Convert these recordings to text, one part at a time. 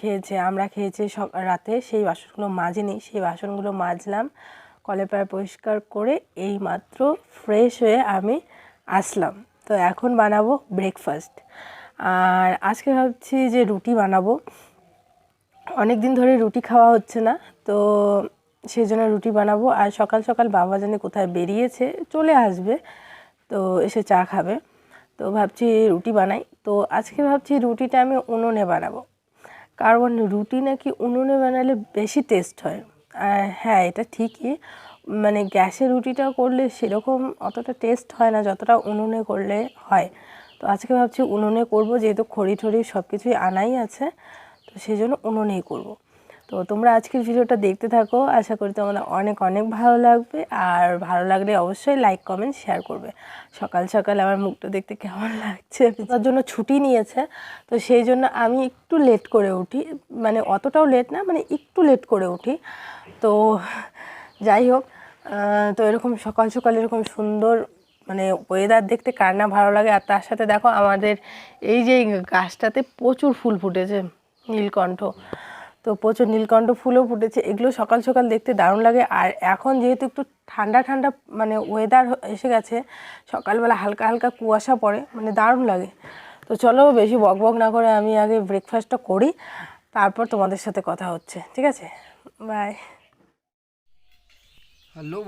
খেয়েছে, আমরা খেয়েছি রাতে, সেই বাসনগুলো মাজেনি, সেই বাসনগুলো মাজলাম কলে প্রায় পরিষ্কার করে এই মাত্র ফ্রেশ হয়ে আমি আসলাম। তো এখন বানাবো ব্রেকফাস্ট আর আজকে ভাবছি যে রুটি বানাবো। অনেক দিন ধরে রুটি খাওয়া হচ্ছে না, তো সেই জন্য রুটি বানাবো। আর সকাল সকাল বাবা জানে কোথায় বেরিয়েছে, চলে আসবে, তো এসে চা খাবে। তো ভাবছি রুটি বানাই। তো আজকে ভাবছি রুটিটা আমি উনুনে বানাবো। কারণ রুটি নাকি উনুনে বানালে বেশি টেস্ট হয়। হ্যাঁ এটা ঠিকই। মানে গ্যাসে রুটিটা করলে সেরকম অতটা টেস্ট হয় না যতটা উনুনে করলে হয়। তো আজকে ভাবছি উনুনে করব, যেহেতু খড়ি ঠড়ি সব কিছুই আনাই আছে, তো সেই জন্য উনুনেই করব। তো তোমরা আজকের ভিডিওটা দেখতে থাকো। আশা করি তোমাদের অনেক অনেক ভালো লাগবে। আর ভালো লাগলে অবশ্যই লাইক কমেন্ট শেয়ার করবে। সকাল সকাল আমার মুখটা দেখতে কেমন লাগছে? তার জন্য ছুটি নিয়েছে, তো সেই জন্য আমি একটু লেট করে উঠি। মানে অতটাও লেট না মানে একটু লেট করে উঠি। তো যাই হোক তো এরকম সকাল সকাল এরকম সুন্দর মানে ওয়েদার দেখতে কার না ভালো লাগে। আর তার সাথে দেখো আমাদের এই যে গাছটাতে প্রচুর ফুল ফুটেছে, নীলকণ্ঠ। তো প্রচুর নীলকণ্ঠ ফুলও ফুটেছে। এগুলো সকাল সকাল দেখতে দারুণ লাগে। আর এখন যেহেতু একটু ঠান্ডা ঠান্ডা মানে ওয়েদার এসে গেছে, সকালবেলা হালকা হালকা কুয়াশা পড়ে মানে দারুণ লাগে। তো চলো বেশি বক বক না করে আমি আগে ব্রেকফাস্টটা করি, তারপর তোমাদের সাথে কথা হচ্ছে, ঠিক আছে? বাই হ্যালো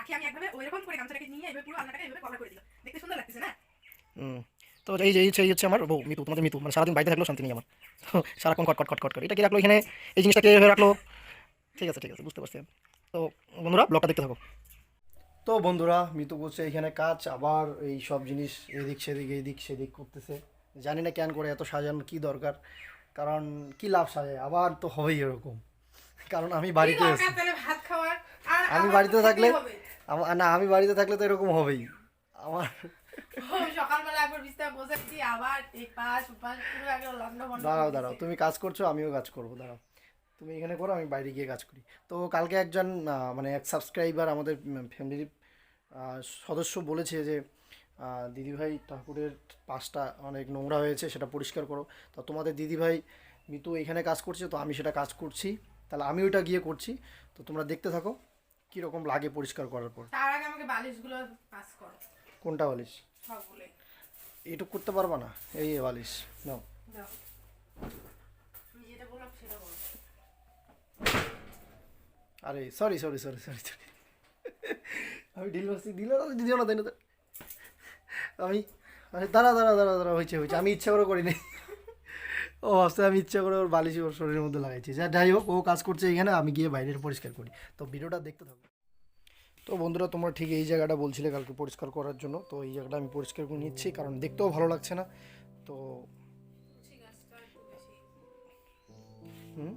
রাখি আমি একভাবে ওইরকম করে গামছাটাকে নিয়ে এবার পুরো আলনাটাকে এভাবে কভার করে দিলাম দেখতে সুন্দর লাগতেছে না? তো এই যে এই হচ্ছে আমার বউ মিতু তোমাদের মিতু মানে সারাদিন বাড়িতে থাকলেও শান্তি নেই আমার। তো সারাক্ষণ কট কট কট কট করে। এটা কি রাখল এখানে? এই জিনিসটা কে রাখল? ঠিক আছে ঠিক আছে বুঝতে পারছি তো বন্ধুরা ব্লগটা দেখতে থাকো। তো বন্ধুরা মিতু বলছে এখানে কাজ আবার এই সব জিনিস এদিক সেদিক এইদিক সেদিক করতেছে। জানি না কেন করে এত সাজানোর কি দরকার কারণ কি লাভ সাজায়? আবার তো হবেই এরকম। কারণ আমি বাড়িতে আছি। তাহলে ভাত খাওয়ার? আর আমি বাড়িতে থাকলে না আমি বাড়িতে থাকলে তো এরকম হবেই। আমার দাঁড়াও দাঁড়াও তুমি কাজ করছ আমিও কাজ করব দাঁড়াও। তুমি এখানে করো আমি বাইরে গিয়ে কাজ করি। তো কালকে একজন মানে এক সাবস্ক্রাইবার আমাদের ফ্যামিলির সদস্য বলেছে যে দিদিভাই ঠাকুরের পাশটা অনেক নোংরা হয়েছে সেটা পরিষ্কার করো। তো তোমাদের দিদিভাই মিতু এখানে কাজ করছে তো আমি সেটা কাজ করছি। তাহলে আমি ওইটা গিয়ে করছি। তো তোমরা দেখতে থাকো। কীরকম লাগে পরিষ্কার করার পর? তার আগে আমাকে বালিশগুলো পাস করো। কোনটা বালিশ? সবগুলোই এইটুকু করতে পারবা না? এই বালিশ নাও। দাও। আরে sorry sorry sorry sorry sorry আমি ডিল মারছি দিল না দিদিও না তাই না আমি আরে দাঁড়া দাঁড়া দাঁড়া দাঁড়া হয়েছে হয়েছে। আমি ইচ্ছা করে করিনি। ও আস্তে আমি ইচ্ছা করে ওর বালিশ ওর শরীরের মধ্যে লাগাইছি। যা যাই হোক ও কাজ করছে এখানে আমি গিয়ে বাইরের পরিষ্কার করি। তো ভিডিওটা দেখতে থাকো। তো বন্ধুরা তোমরা ঠিক এই জায়গাটা বলছিলে কালকে পরিষ্কার করার জন্য। তো এই জায়গাটা আমি পরিষ্কার করে নিচ্ছি কারণ দেখতেও ভালো লাগছে না। তো হুম?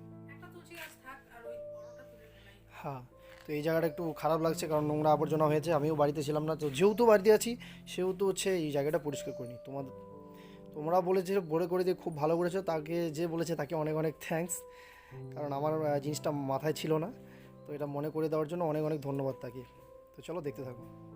হ্যাঁ তো এই জায়গাটা একটু খারাপ লাগছে কারণ নোংরা আবর্জনা হয়েছে। আমিও বাড়িতে ছিলাম না তো যেহেতু বাড়িতে আছি সেহেতু হচ্ছে এই জায়গাটা পরিষ্কার করিনি। তোমার তোমরা বলেছে, বলে করে দিয়ে খুব ভালো করেছ, তাকে যে বলেছে তাকে অনেক অনেক থ্যাঙ্কস কারণ আমার জিনিসটা মাথায় ছিল না। তো এটা মনে করে দেওয়ার জন্য অনেক অনেক ধন্যবাদ তাকে। তো চলো দেখতে থাকো।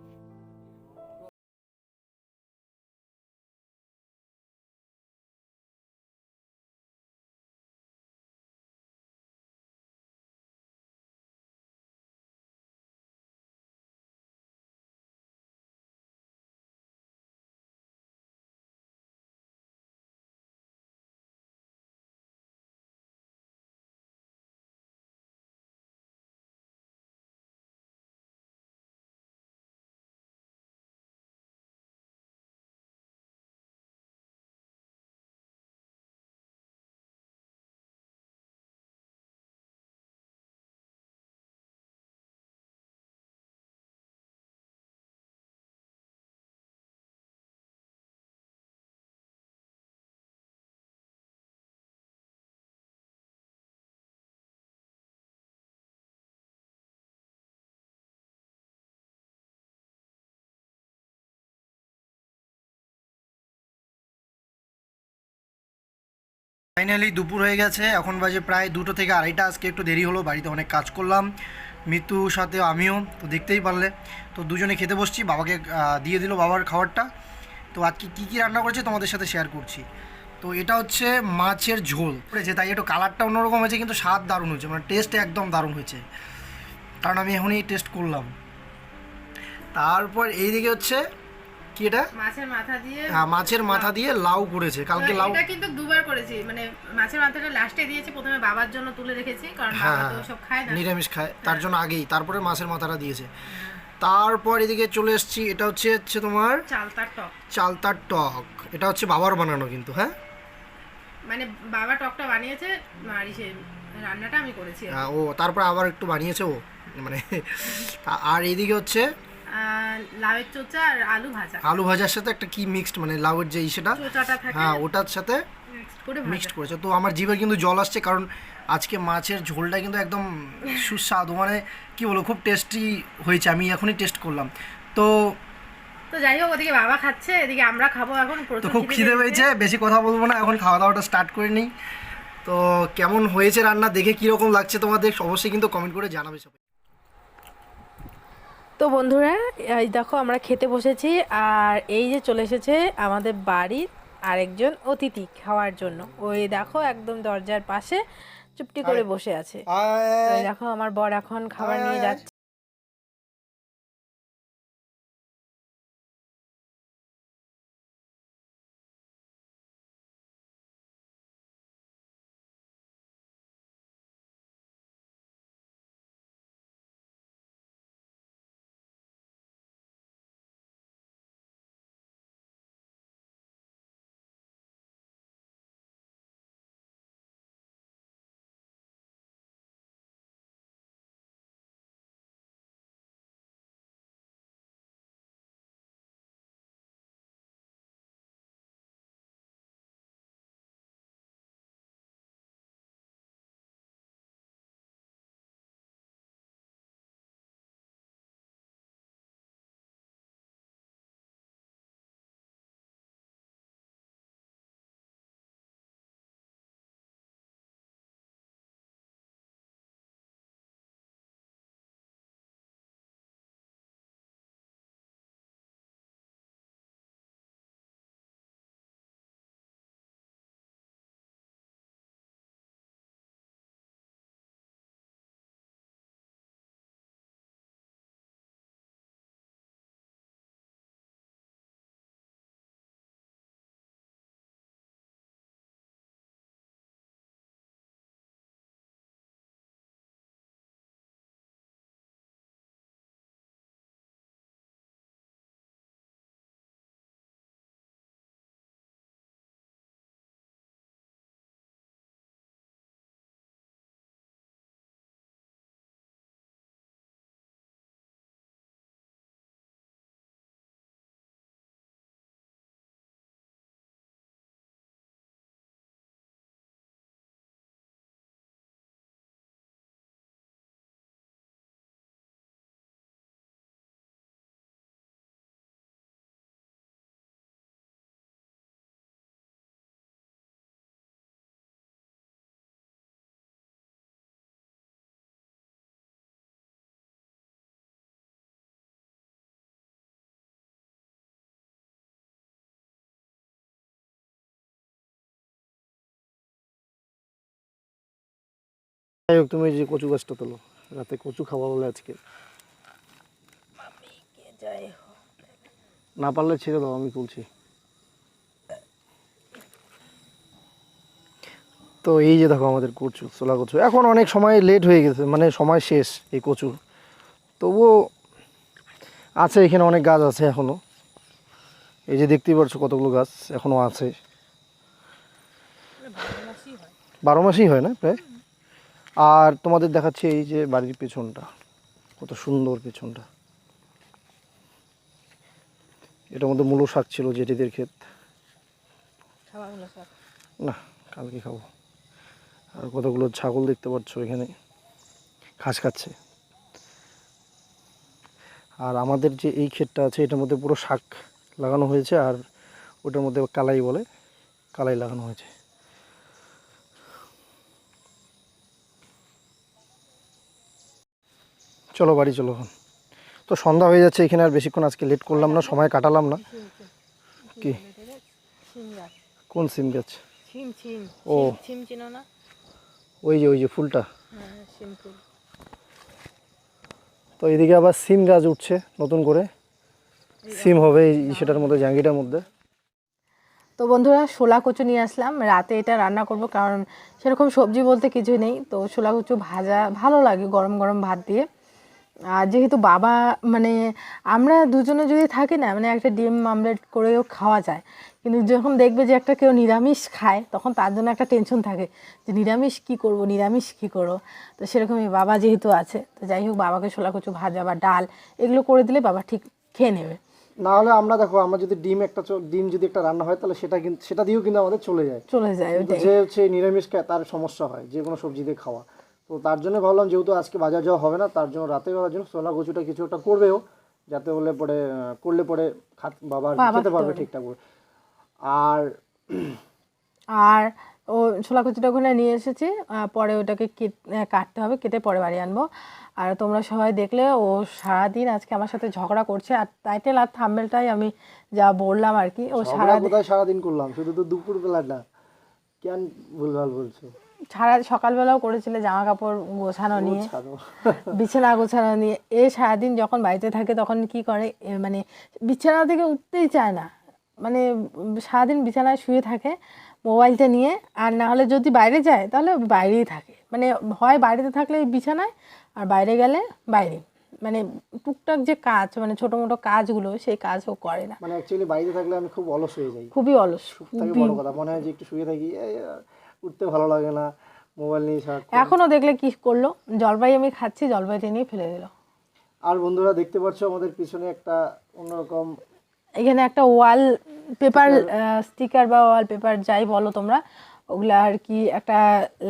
ফাইনালি দুপুর হয়ে গেছে। এখন বাজে প্রায় দুটো থেকে আড়াইটা। আজকে একটু দেরি হলো, বাড়িতে অনেক কাজ করলাম। মৃত্যুর সাথে আমিও, তো দেখতেই পারলে। তো দুজনে খেতে বসছি, বাবাকে দিয়ে দিল বাবার খাবারটা। তো আজকে কী কী রান্না করেছে তোমাদের সাথে শেয়ার করছি। তো এটা হচ্ছে মাছের ঝোল। করেছে তাই একটু কালারটা অন্যরকম হয়েছে, কিন্তু স্বাদ দারুণ হয়েছে। মানে টেস্ট একদম দারুণ হয়েছে। কারণ আমি এখনই টেস্ট করলাম। তারপর এইদিকে হচ্ছে কি এটা? মাছের মাথা দিয়ে হ্যাঁ, মাছের মাথা দিয়ে লাউ করেছে কালকে লাউ এটা কিন্তু দুবার করেছি। মানে মাছের মাথাটা লাস্টে দিয়েছি প্রথমে বাবার জন্য তুলে রেখেছি কারণ হ্যাঁ বাবা তো সব খায় না। নিরামিষ খায় তার জন্য আগেই তারপরে মাছের মাথাটা দিয়েছে। তারপর এদিকে চলে এসেছি এটা হচ্ছে হচ্ছে তোমার চালতার টক। চালতার টক। এটা হচ্ছে বাবার বানানো কিন্তু হ্যাঁ? মানে বাবা টকটা বানিয়েছে আর রান্নাটা আমি করেছি হ্যাঁ, ও তারপর আবার একটু বানিয়েছে ও মানে আর এইদিকে হচ্ছে লাউয়ের চোচা আর আলু ভাজা। আলু ভাজার সাথে একটা কি মিক্সড মানে লাউয়ের যে থাকে হ্যাঁ ওটার সাথে মিক্সড করেছে। তো আমার জিভে কিন্তু জল আসছে কারণ আজকে মাছের ঝোলটা কিন্তু একদম সুস্বাদু মানে কি বলব খুব টেস্টি হয়েছে। আমি এখনই টেস্ট করলাম। তো তো যাই হোক ওদিকে বাবা খাচ্ছে এদিকে আমরা খাব এখন। তো খুব খিদে পেয়েছে বেশি কথা বলব না এখন খাওয়া দাওয়াটা স্টার্ট করে নিই। তো কেমন হয়েছে রান্না দেখে কীরকম লাগছে তোমাদের অবশ্যই কিন্তু কমেন্ট করে জানাবে সবাই। তো বন্ধুরা এই দেখো আমরা খেতে বসেছি আর এই যে চলে এসেছে আমাদের বাড়ির আরেকজন অতিথি খাওয়ার জন্য। ওই দেখো একদম দরজার পাশে চুপটি করে বসে আছে। দেখো আমার বর এখন খাবার নিয়ে যাচ্ছে। যাই হোক তুমি যে কচু গাছটা তোলো রাতে কচু খাওয়া বলে আজকে। না পারলে ছেড়ে দাও আমি তুলছি। তো এই যে দেখো আমাদের কচু ছোলা কচু। এখন অনেক সময় লেট হয়ে গেছে মানে সময় শেষ এই কচু তবুও আছে এখানে অনেক গাছ আছে এখনও। এই যে দেখতেই পাচ্ছ কতগুলো গাছ এখনও আছে। বারো মাসই হয় না প্রায়? আর তোমাদের দেখাচ্ছি এই যে বাড়ির পেছনটা। কত সুন্দর পেছনটা। এটার মধ্যে মূলো শাক ছিল জেঠিদের ক্ষেত। না কালকে খাব। আর কতগুলো ছাগল দেখতে পাচ্ছ এখানে। ঘাস খাচ্ছে। আর আমাদের যে এই ক্ষেতটা আছে এটার মধ্যে পুরো শাক লাগানো হয়েছে আর ওটার মধ্যে কালাই বলে কালাই লাগানো হয়েছে। চলো বাড়ি চলো। তো সন্ধ্যা হয়ে যাচ্ছে এখানে আর বেশিক্ষণ আজকে লেট করলাম না সময় কাটালাম না। কি? কোন সিম গাছ? ও। ওই যে ওই যে ফুলটা। হ্যাঁ তো এদিকে আবার সিম গাছ উঠছে নতুন করে। সিম হবে এই সেটার মধ্যে জাঙ্গিটার মধ্যে। তো বন্ধুরা শোলা কচু নিয়ে আসলাম। রাতে এটা রান্না করব কারণ সেরকম সবজি বলতে কিছুই নেই। তো শোলা কচু ভাজা ভালো লাগে গরম গরম ভাত দিয়ে। আর যেহেতু বাবা মানে আমরা দুজনে যদি থাকি না মানে একটা ডিম আমলেট করেও খাওয়া যায়। কিন্তু যখন দেখবে যে একটা কেউ নিরামিষ খায় তখন তার জন্য একটা টেনশন থাকে যে নিরামিষ কি করব নিরামিষ কি করব? তো সেরকমই বাবা যেহেতু আছে তো যাই হোক বাবাকে শোলা কচু ভাজা বা ডাল এগুলো করে দিলে বাবা ঠিক খেয়ে নেবে। না হলে আমরা দেখো আমরা যদি ডিম একটা ডিম যদি একটা রান্না হয় তাহলে সেটা কিন্তু সেটা দিয়েও কিন্তু আমাদের চলে যায়। চলে যায় যে হচ্ছে নিরামিষ খায় তার সমস্যা হয় যে কোনো সবজি দিয়ে খাওয়া। তো তার জন্য ভাবলাম যেহেতু আজকে বাজার যাওয়া হবে না তার জন্য রাতে খাওয়ার জন্য সোলা কচুটা কিছু একটা করবেও যাতে হলে পরে করলে পরে খাত বাবা খেতে পারবে। ঠিকঠাক করে। আর আর ও ছোলা কচুটা ওখানে নিয়ে এসেছি পরে ওটাকে কেট- কাটতে হবে কেটে পরে বাড়ি আনব। আর তোমরা সবাই দেখলে ও সারাদিন আজকে আমার সাথে ঝগড়া করছে আর টাইটেল আর থাম্বেলটাই আমি যা বললাম আর কি ও সারাদিন সারাদিন করলাম? শুধু তো দুপুর বেলাটা কেন ভুলভাল বলছো? সারা সকালবেলাও করেছিল জামা কাপড় গোছানো। নিয়ে বিছানা গোছানো নিয়ে। এ সারাদিন যখন বাড়িতে থাকে তখন কি করে? মানে বিছানা থেকে উঠতেই চায় না। মানে সারাদিন বিছানায় শুয়ে থাকে মোবাইলটা নিয়ে। আর না হলে যদি বাইরে যায় তাহলে বাইরেই থাকে। মানে হয় বাড়িতে থাকলে বিছানায় আর বাইরে গেলে বাইরে। মানে টুকটাক যে কাজ মানে ছোটো মোটো কাজগুলো সেই কাজও করে না। মানে অ্যাকচুয়ালি বাড়িতে থাকলে আমি খুব অলস হয়ে যাই। খুবই অলস থেকে বড় কথা। মনে হয় যে একটু শুয়ে থাকি উঠতে ভালো লাগে না মোবাইল নিয়ে এখনও দেখলে কি করল? জলপাই আমি খাচ্ছি জলপাইটা নিয়ে ফেলে দিল। আর বন্ধুরা দেখতে পাচ্ছ আমাদের পিছনে একটা অন্যরকম এখানে একটা ওয়াল পেপার স্টিকার বা ওয়াল পেপার যাই বলো তোমরা ওগুলা আর কি একটা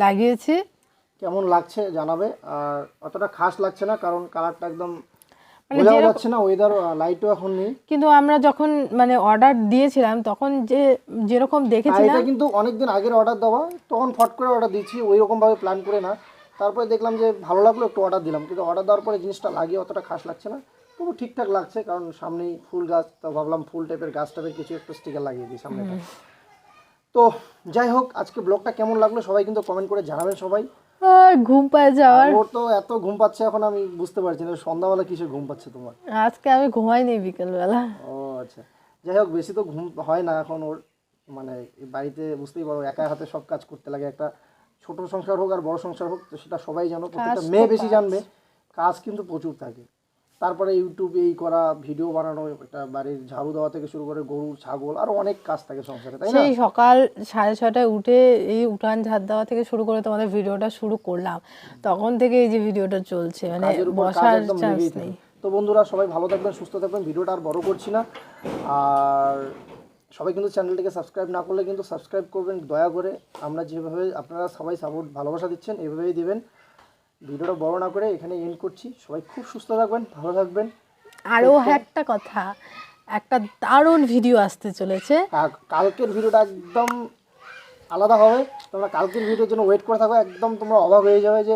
লাগিয়েছি। কেমন লাগছে জানাবে আর অতটা খাস লাগছে না কারণ কালারটা একদম মানে বোঝাও যাচ্ছে না ওয়েদার লাইটও এখন নেই। কিন্তু আমরা যখন মানে অর্ডার দিয়েছিলাম তখন যে যেরকম দেখেছিলাম এটা কিন্তু অনেকদিন আগের অর্ডার দেওয়া তখন ফট করে অর্ডার দিচ্ছি ওই রকম ভাবে প্ল্যান করে না। তারপরে দেখলাম যে ভালো লাগল একটু অর্ডার দিলাম। কিন্তু অর্ডার দেওয়ার পরে জিনিসটা লাগিয়ে অতটা খাস লাগছে না। তবু ঠিকঠাক লাগছে কারণ সামনেই ফুল গাছ তো ভাবলাম ফুল টাইপের গাছ টাইপের কিছু একটু স্টিকার লাগিয়ে দিই সামনে তো যাই হোক আজকে ব্লগটা কেমন লাগল সবাই কিন্তু কমেন্ট করে জানাবেন সবাই। আর ঘুম পায় যাওয়ার। ওর তো এত ঘুম পাচ্ছে এখন আমি বুঝতে পারছি না সন্ধ্যাবেলা কিসে ঘুম পাচ্ছে তোমার? আজকে আমি ঘুমাইনি বিকেলবেলা। ও আচ্ছা যাই হোক বেশি তো ঘুম হয় না এখন ওর মানে বাড়িতে বুঝতেই পারো একা হাতে সব কাজ করতে লাগে একটা ছোট সংসার হোক আর বড় সংসার হোক তো সেটা সবাই জানো প্রত্যেকটা মেয়ে বেশি। জানবে কাজ কিন্তু প্রচুর থাকে। তারপরে ইউটিউবে এই করা ভিডিও বানানো একটা বাড়ির ঝাড়ু দেওয়া থেকে শুরু করে গরু ছাগল আরও অনেক কাজ থাকে সংসারে তাই না? সেই সকাল সাড়ে ছটায় উঠে এই উঠান ঝাড় দেওয়া থেকে শুরু করে তোমাদের ভিডিওটা শুরু করলাম। তখন থেকে এই যে ভিডিওটা চলছে মানে কাজের উপর কাজ বসার একদম চান্স লেগেই নেই। থাকে। তো বন্ধুরা সবাই ভালো থাকবেন সুস্থ থাকবেন ভিডিওটা আর বড় করছি না। আর সবাই কিন্তু চ্যানেলটিকে সাবস্ক্রাইব না করলে কিন্তু সাবস্ক্রাইব করবেন দয়া করে। আমরা যেভাবে আপনারা সবাই সাপোর্ট ভালোবাসা দিচ্ছেন এভাবেই দেবেন। ভিডিওটা বড় না করে এখানে এন্ড করছি। সবাই খুব সুস্থ থাকবেন ভালো থাকবেন। আরও একটা কথা একটা দারুণ ভিডিও আসতে চলেছে। কালকের ভিডিওটা একদম আলাদা হবে। তোমরা কালকের ভিডিওর জন্য ওয়েট করে থাকো একদম তোমরা অবাক হয়ে যাবে যে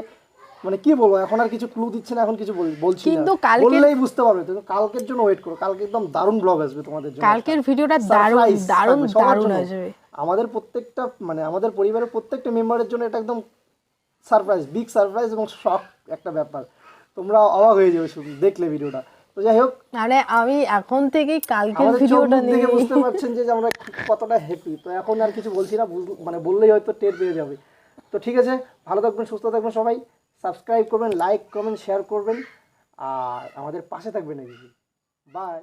মানে কি বলব এখন আর কিছু ক্লু দিচ্ছে না এখন কিছু বল- বলছি কিন্তু বললেই বুঝতে পারবে তুমি কালকের জন্য ওয়েট করো। কালকে একদম দারুণ ব্লগ আসবে তোমাদের জন্য। কালকের ভিডিওটা দারুণ দারুণ দারুণ আসবে। আমাদের প্রত্যেকটা মানে আমাদের পরিবারের প্রত্যেকটা মেম্বারের জন্য এটা একদম সারপ্রাইজ বিগ সারপ্রাইজ এবং শখ একটা ব্যাপার। তোমরা অবাক হয়ে যাবে শুধু দেখলে ভিডিওটা। তো যাই হোক মানে আমি এখন থেকেই কালকের ভিডিওটা দেখে নিয়ে বুঝতে পারছেন যে আমরা কতটা হ্যাপি তো এখন আর কিছু বলছি না মানে বললেই হয়তো টের পেয়ে যাবে। তো ঠিক আছে ভালো থাকবেন সুস্থ থাকবেন সবাই। সাবস্ক্রাইব করবেন লাইক কমেন্ট শেয়ার করবেন। আর আমাদের পাশে থাকবেন নাকি বাই